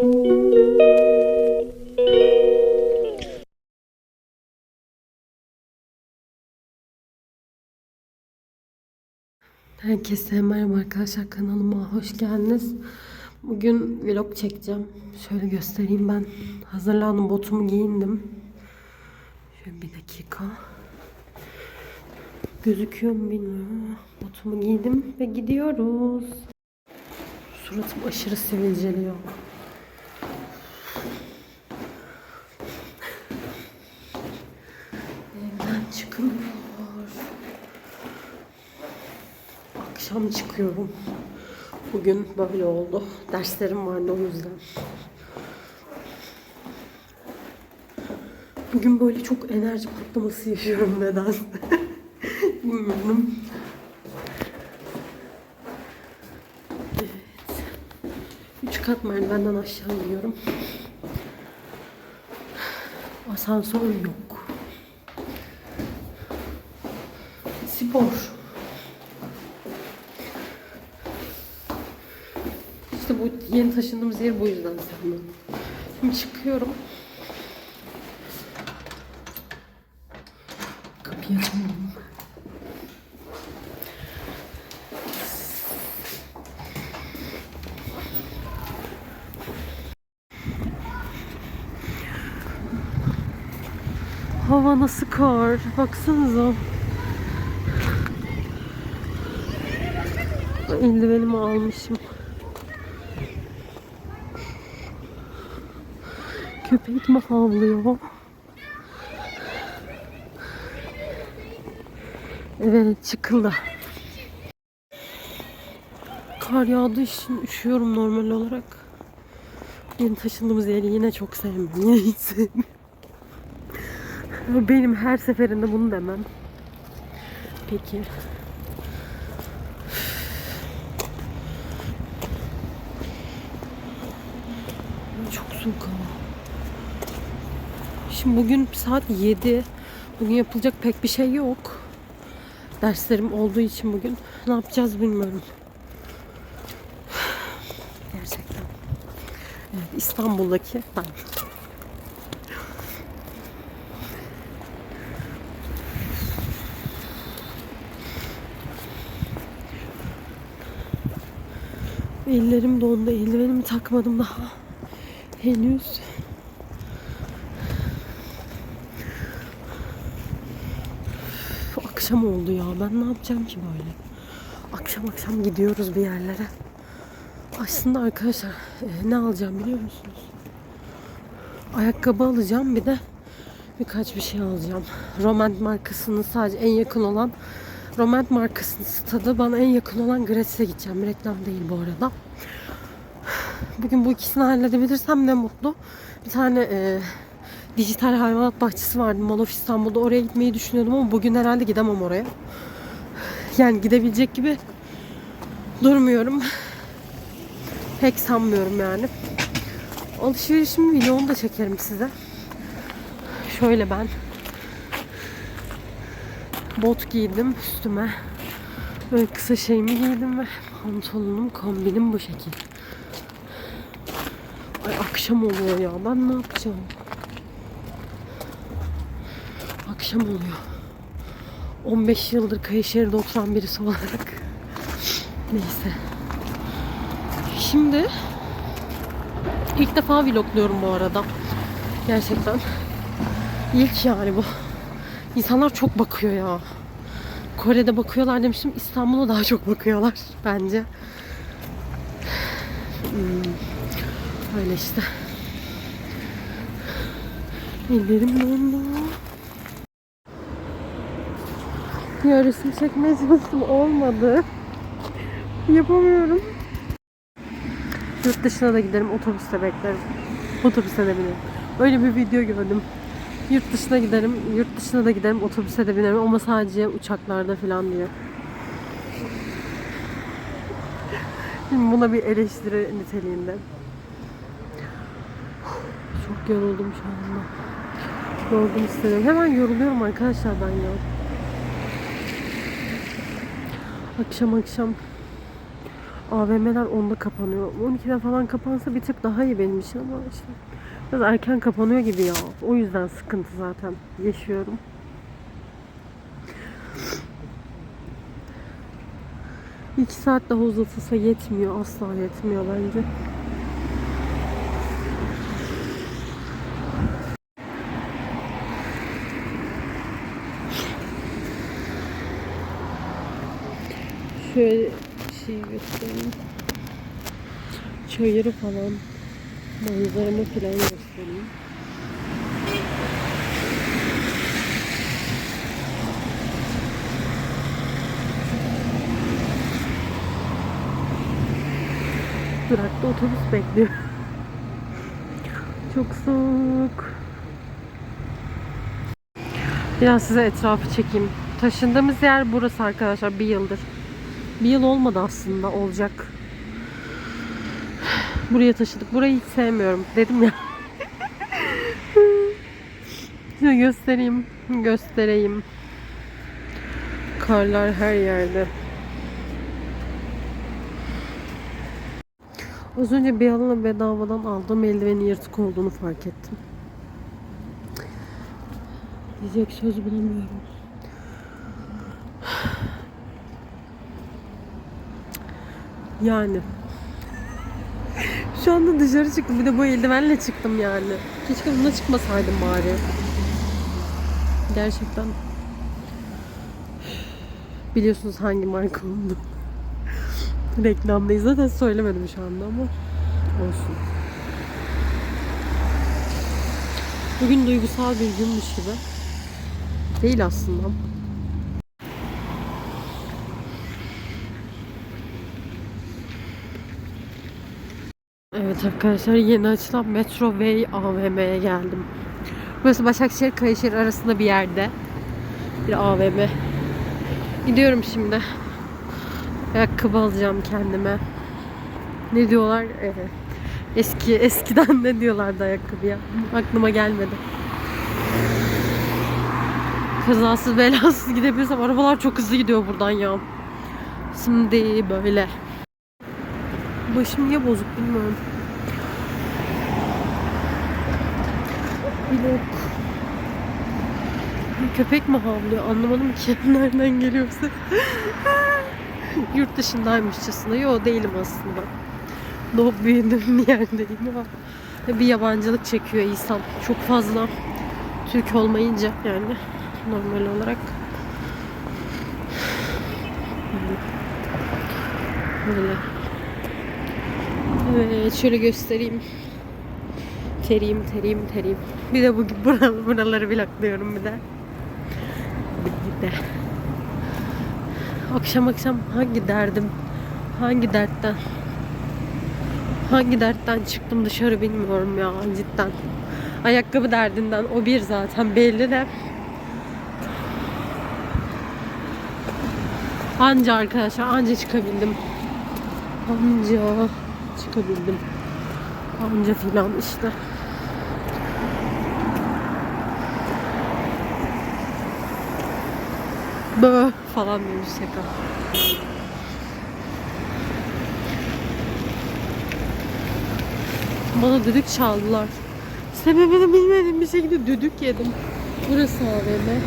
Herkese merhaba arkadaşlar kanalıma hoş geldiniz. Bugün vlog çekeceğim. Şöyle göstereyim ben. Hazırlandım botumu giyindim. Şöyle bir dakika. Gözüküyor mu bilmiyorum. Botumu giydim ve gidiyoruz. Suratım aşırı sivilceliyor. Akşam çıkıyorum. Bugün böyle oldu. Derslerim vardı o yüzden. Bugün böyle çok enerji patlaması yaşıyorum neden? Bilmiyorum. Evet. Üç kat merdivenden aşağı iniyorum. Asansör yok. Spor. İşte bu yeni taşındığımız yer bu yüzden sevmem. Şimdi çıkıyorum. Kapıyı açamıyorum. Hava nasıl kar? Baksanıza. Eldivenimi almışım. Mi havlıyor? Evet çıkıldı. Kar yağdığı için üşüyorum normal olarak. Yeni taşındığımız yeri yine çok sevmiyorum. Yine hiç sevmiyorum. Benim her seferinde bunu demem. Peki. Çok soğuk hava. Şimdi bugün saat 7. Bugün yapılacak pek bir şey yok. Derslerim olduğu için bugün ne yapacağız bilmiyorum. Gerçekten. Evet, İstanbul'daki ben. Ellerim dondu. Eldivenimi takmadım daha. Henüz. Akşam oldu ya. Ben ne yapacağım ki böyle? Akşam akşam gidiyoruz bir yerlere. Aslında arkadaşlar e, ne alacağım biliyor musunuz? Ayakkabı alacağım bir de birkaç bir şey alacağım. Romant markasının sadece en yakın olan Romant markasının stadı bana en yakın olan Gratis'e gideceğim. Reklam değil bu arada. Bugün bu ikisini halledebilirsem ne mutlu. Bir tane e, dijital hayvanat bahçesi vardı Mall of İstanbul'da. Oraya gitmeyi düşünüyordum ama bugün herhalde gidemem oraya. Yani gidebilecek gibi durmuyorum. Pek sanmıyorum yani. Alışverişimi vlogunu da çekerim size. Şöyle ben bot giydim üstüme. Böyle kısa şeyimi giydim ve pantolonum, kombinim bu şekil. Ay akşam oluyor ya. Ben ne yapacağım? Akşam oluyor. 15 yıldır Kayışehir 91'si olarak. Neyse. Şimdi ilk defa vlogluyorum bu arada. Gerçekten. İlk yani bu. İnsanlar çok bakıyor ya. Kore'de bakıyorlar demiştim. İstanbul'a daha çok bakıyorlar bence. Hmm. Öyle işte. Ellerim dondu. Yarısını çekmeye çalıştım. Olmadı. Yapamıyorum. Yurt dışına da giderim. Otobüste beklerim. Otobüse de binerim. Öyle bir video gördüm. Yurt dışına giderim. Yurt dışına da giderim. Otobüse de binerim. Ama sadece uçaklarda falan diyor. Şimdi buna bir eleştiri niteliğinde. Çok yoruldum şu anda. Yorgun hissediyorum. Hemen yoruluyorum arkadaşlar ben ya. Akşam akşam AVM'ler 10'da kapanıyor. 12'de falan kapansa bir tık daha iyi benim için ama işte biraz erken kapanıyor gibi ya. O yüzden sıkıntı zaten yaşıyorum. İki saat daha uzatılsa yetmiyor. Asla yetmiyor bence. Şöyle şey göstereyim. Çayırı falan. Manzaramı falan göstereyim. Durakta otobüs bekliyor. Çok soğuk. Biraz size etrafı çekeyim. Taşındığımız yer burası arkadaşlar bir yıldır. Bir yıl olmadı aslında olacak. Buraya taşıdık. Burayı hiç sevmiyorum. Dedim ya. Şöyle göstereyim. Göstereyim. Karlar her yerde. Az önce bir alana bedavadan aldığım eldivenin yırtık olduğunu fark ettim. Diyecek söz bulamıyorum. Yani. Şu anda dışarı çıktım. Bir de bu eldivenle çıktım yani. Keşke bununla çıkmasaydım bari. Gerçekten. Biliyorsunuz hangi marka oldu. Reklamdayız. Zaten söylemedim şu anda ama olsun. Bugün duygusal bir günmüş gibi. Değil aslında. Evet arkadaşlar yeni açılan Metro Way AVM'ye geldim. Burası Başakşehir Kayışehir arasında bir yerde. Bir AVM. Gidiyorum şimdi. Ayakkabı alacağım kendime. Ne diyorlar? Ee, eski eskiden ne diyorlardı ayakkabıya? Aklıma gelmedi. Kazasız belasız gidebilirsem arabalar çok hızlı gidiyor buradan ya. Şimdi böyle. Başım niye bozuk bilmiyorum. Bir köpek mi havlıyor anlamadım ki nereden geliyorsa. Yurt dışındaymışçasına. Yo değilim aslında. Doğup büyüdüğüm bir yerdeyim ama bir yabancılık çekiyor insan. Çok fazla Türk olmayınca yani normal olarak. Böyle. Evet şöyle göstereyim. Teriyim, teriyim, teriyim. Bir de bu buraları, buraları vlogluyorum bir de. Bir de. Akşam akşam hangi derdim, hangi dertten, hangi dertten çıktım dışarı bilmiyorum ya cidden. Ayakkabı derdinden o bir zaten belli de. Anca arkadaşlar anca çıkabildim. Anca çıkabildim. Anca filan işte. Bö falan demiş şaka. Bana düdük çaldılar. Sebebini bilmediğim bir şekilde düdük yedim. Burası AVM.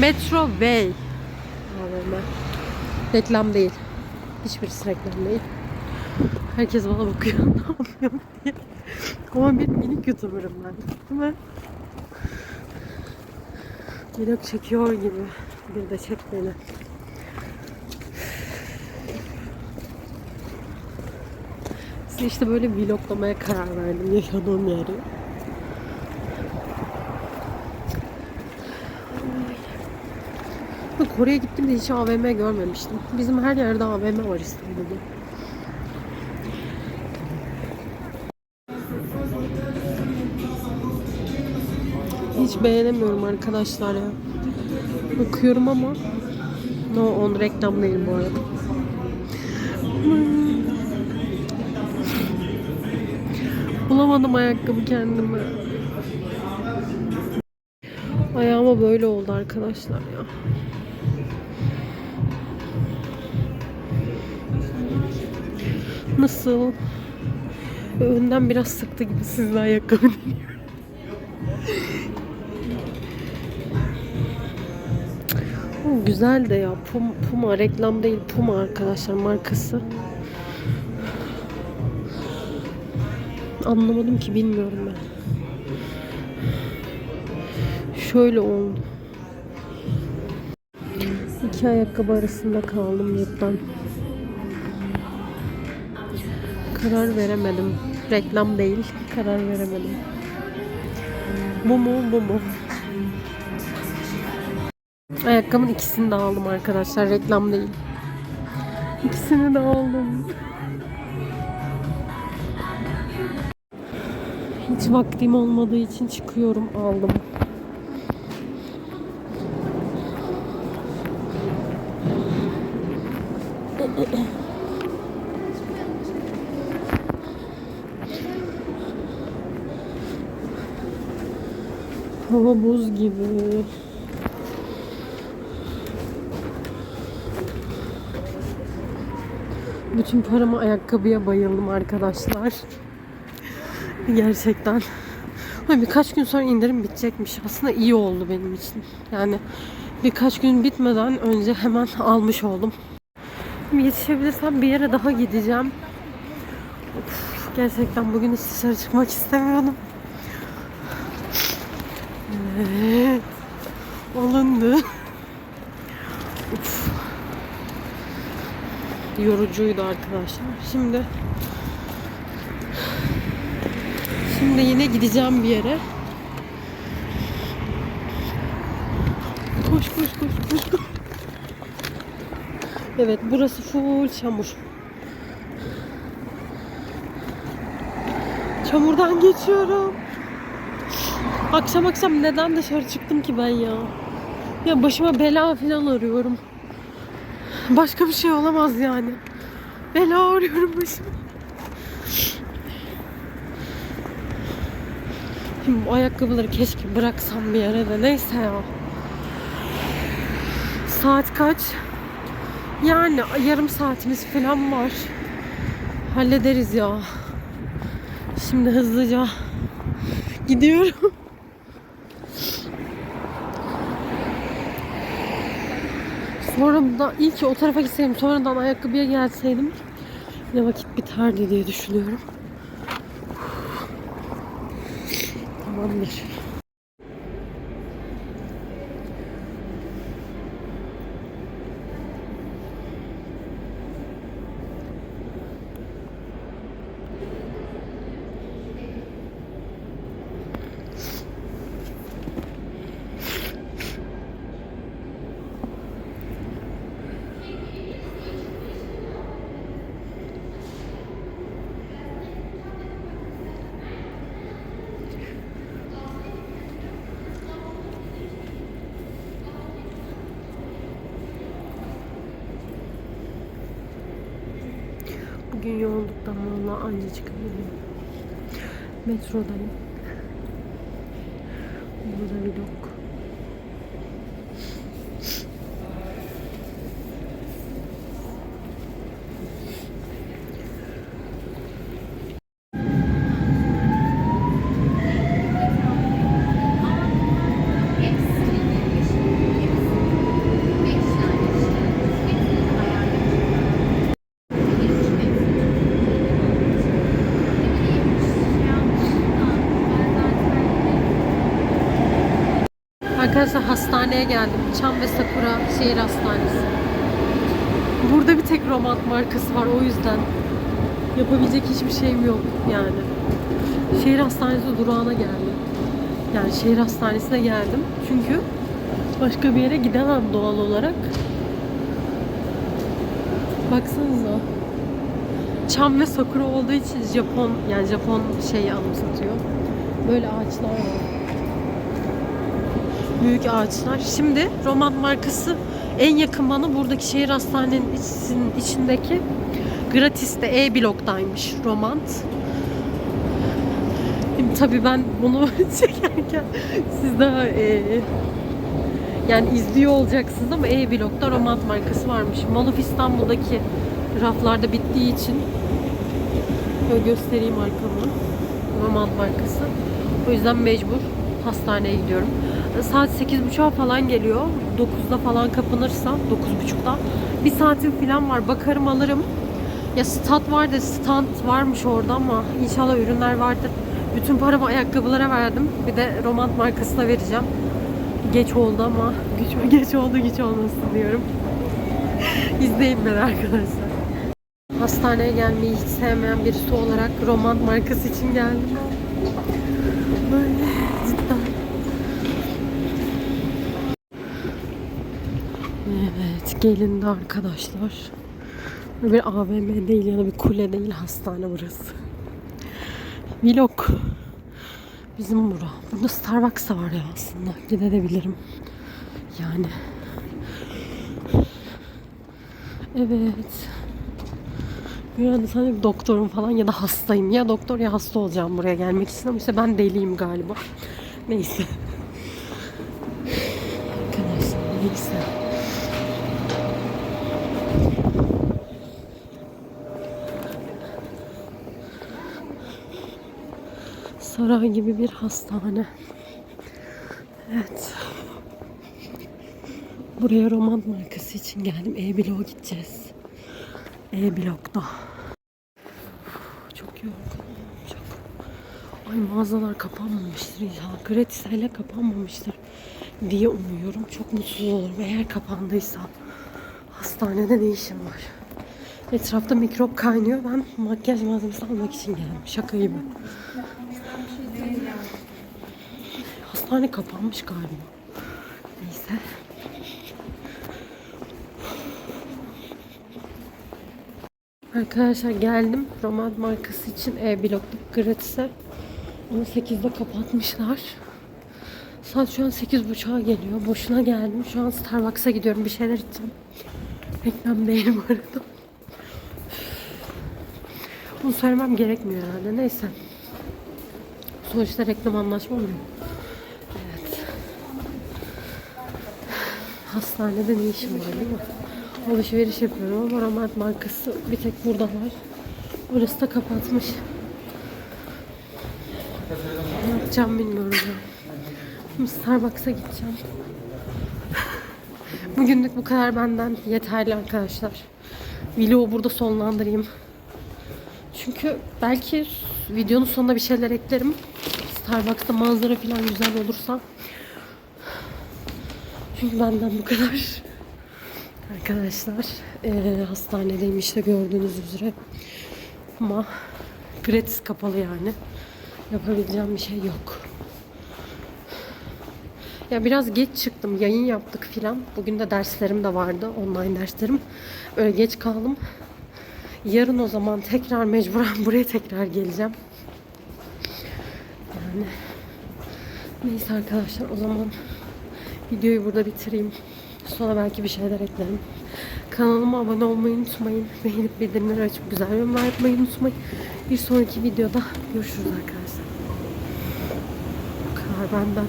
Metro Way. AVM. Reklam değil. Hiçbirisi reklam değil. Herkes bana bakıyor ne yapıyorum diye. Ama bir minik youtuberım ben. Değil mi? Vlog çekiyor gibi. Bir de çek beni. Size işte böyle vloglamaya karar verdim yaşadığım yeri. Kore'ye gittiğimde hiç AVM görmemiştim. Bizim her yerde AVM var İstanbul'da. Hiç beğenemiyorum arkadaşlar ya. Bakıyorum ama no on reklam değil bu arada. Bulamadım ayakkabı kendime. Ayağıma böyle oldu arkadaşlar ya. Nasıl? Önden biraz sıktı gibi sizle ayakkabı deniyor. Güzel de ya. Puma, Puma reklam değil. Puma arkadaşlar markası. Anlamadım ki bilmiyorum ben. Şöyle oldu. İki ayakkabı arasında kaldım cidden. Karar veremedim. Reklam değil. Karar veremedim. Bu mu bu mu? Ayakkabının ikisini de aldım arkadaşlar. Reklam değil. İkisini de aldım. Hiç vaktim olmadığı için çıkıyorum aldım. Hava buz gibi. Bütün paramı ayakkabıya bayıldım arkadaşlar. Gerçekten. Ay birkaç gün sonra indirim bitecekmiş. Aslında iyi oldu benim için. Yani birkaç gün bitmeden önce hemen almış oldum. Yetişebilirsem bir yere daha gideceğim. Of, gerçekten bugün hiç dışarı çıkmak istemiyordum. Evet. Alındı. Yorucuydu arkadaşlar. Şimdi Şimdi yine gideceğim bir yere. Koş koş koş koş. Evet burası full çamur. Çamurdan geçiyorum. Akşam akşam neden dışarı çıktım ki ben ya? Ya başıma bela falan arıyorum. Başka bir şey olamaz yani. Bela arıyorum başıma. Şimdi bu ayakkabıları keşke bıraksam bir yere de neyse ya. Saat kaç? Yani yarım saatimiz falan var. Hallederiz ya. Şimdi hızlıca gidiyorum. Sonra da iyi ki o tarafa gitseydim. Sonradan ayakkabıya gelseydim ne vakit biterdi diye düşünüyorum. Tamamdır. Bugün yoğunluktan valla anca çıkabildim. Metrodayım. Burada vlog. Arkadaşlar hastaneye geldim. Çam ve Sakura Şehir Hastanesi. Burada bir tek Romant markası var o yüzden. Yapabilecek hiçbir şeyim yok yani. Şehir Hastanesi durağına geldim. Yani şehir hastanesine geldim. Çünkü başka bir yere gidemem doğal olarak. Baksanıza. Çam ve sakura olduğu için Japon yani Japon şeyi anımsatıyor. Böyle ağaçlar var büyük ağaçlar. Şimdi Roman markası en yakın bana buradaki şehir hastanenin içindeki gratis'te E bloktaymış Romant. Tabii ben bunu çekerken siz daha e, yani izliyor olacaksınız ama E blokta Romant markası varmış. Maluf İstanbul'daki raflarda bittiği için Böyle göstereyim arkamı. Roman markası. O yüzden mecbur hastaneye gidiyorum. Saat 8.30'a falan geliyor. 9'da falan kapanırsa, 9.30'da. Bir saatim falan var. Bakarım alırım. Ya stat vardı, stand varmış orada ama inşallah ürünler vardır. Bütün paramı ayakkabılara verdim. Bir de Roman markasına vereceğim. Geç oldu ama güç geç oldu güç olmasın diyorum. İzleyin beni arkadaşlar. Hastaneye gelmeyi hiç sevmeyen birisi olarak Roman markası için geldim. Böyle cidden. Evet gelindi arkadaşlar. Bir AVM değil ya da bir kule değil hastane burası. Vlog. Bizim bura. Burada Starbucks var ya aslında. Gidebilirim. Yani. Evet. Yani sanki doktorum falan ya da hastayım. Ya doktor ya hasta olacağım buraya gelmek için ama işte ben deliyim galiba. Neyse. Arkadaşlar neyse. Saray gibi bir hastane. Evet. Buraya roman markası için geldim. E-Blok'a gideceğiz. E-Blok'ta. Çok yorgunum. Çok. Ay mağazalar kapanmamıştır inşallah. Gratis hele kapanmamıştır diye umuyorum. Çok mutsuz olurum eğer kapandıysa. Hastanede ne işim var? Etrafta mikrop kaynıyor. Ben makyaj malzemesi almak için geldim. Şaka gibi. Hastane kapanmış galiba. Neyse. Arkadaşlar geldim. Roman markası için E-Blokluk gratis'e. Onu 8'de kapatmışlar. Saat şu an 8.30'a geliyor. Boşuna geldim. Şu an Starbucks'a gidiyorum. Bir şeyler içeceğim. Reklam değil bu arada. Bunu söylemem gerekmiyor herhalde. Neyse. Sonuçta reklam anlaşma oluyor. Hastanede ne işim var değil mi? Alışveriş yapıyorum ama Romant markası bir tek burada var. Orası da kapatmış. Ne yapacağım bilmiyorum ya. Starbucks'a gideceğim. Bugünlük bu kadar benden yeterli arkadaşlar. Vlogu burada sonlandırayım. Çünkü belki videonun sonunda bir şeyler eklerim. Starbucks'ta manzara falan güzel olursa. Benden bu kadar. Arkadaşlar eee, hastanedeyim işte gördüğünüz üzere. Ama gratis kapalı yani. Yapabileceğim bir şey yok. Ya biraz geç çıktım. Yayın yaptık filan. Bugün de derslerim de vardı. Online derslerim. Öyle geç kaldım. Yarın o zaman tekrar mecburen buraya tekrar geleceğim. Yani neyse arkadaşlar o zaman videoyu burada bitireyim. Sonra belki bir şeyler eklerim. Kanalıma abone olmayı unutmayın. Beğenip bildirimleri açıp güzel yorumlar yapmayı unutmayın. Bir sonraki videoda görüşürüz arkadaşlar. Bu kadar benden.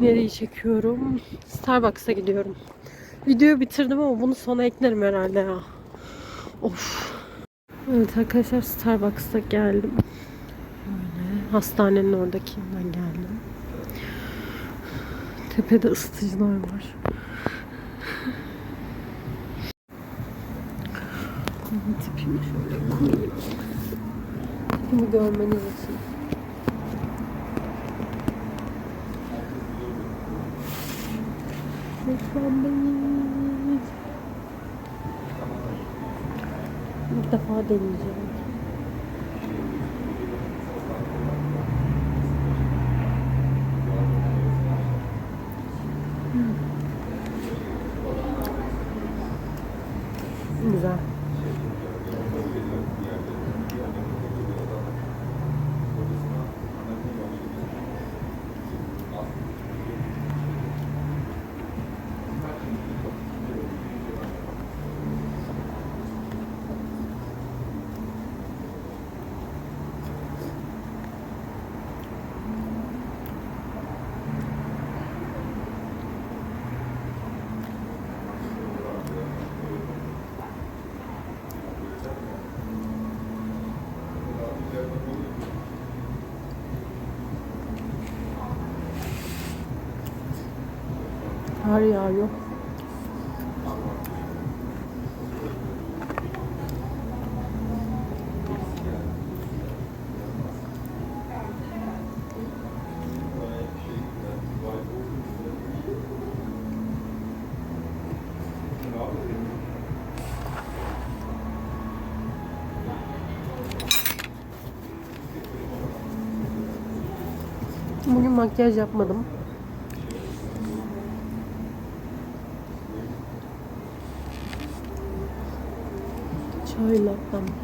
Nereyi çekiyorum? Starbucks'a gidiyorum. Videoyu bitirdim ama bunu sona eklerim herhalde ya. Of. Evet arkadaşlar Starbucks'a geldim. Hastanenin oradakinden geldim. Tepede ısıtıcılar var. Tipini şöyle koyayım. Tipimi görmeniz için. Lütfen beni. İlk defa deneyeceğim. Güzel. Kar yağıyor. Bugün makyaj yapmadım. Çay lattem.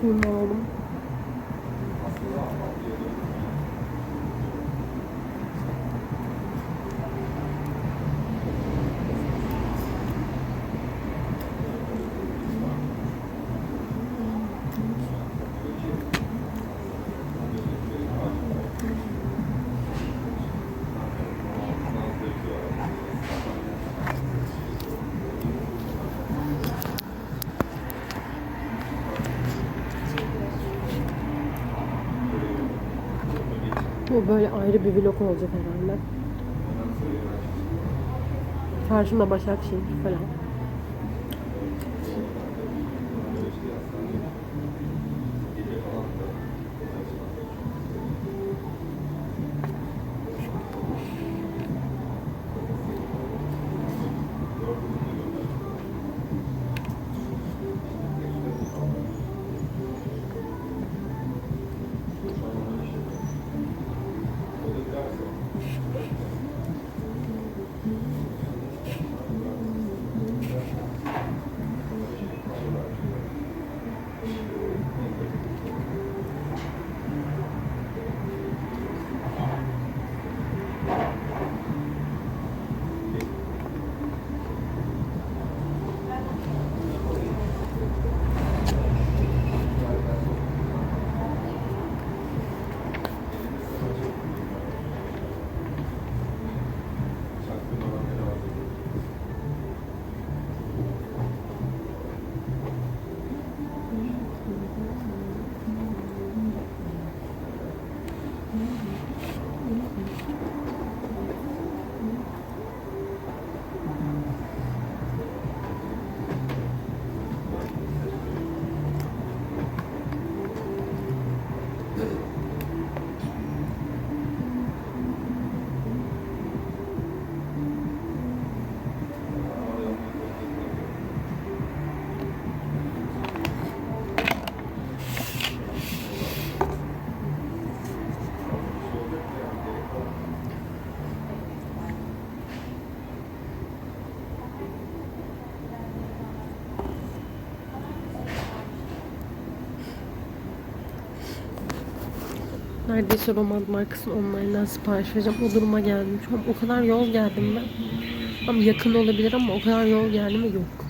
Suyumu aldım. Bu böyle ayrı bir vlog olacak herhalde. Karşımda Başakşehir falan. Neredeyse Roman markasının online'dan sipariş vereceğim. O duruma geldim. Şu an o kadar yol geldim ben. Ama yakın olabilir ama o kadar yol geldi mi yok.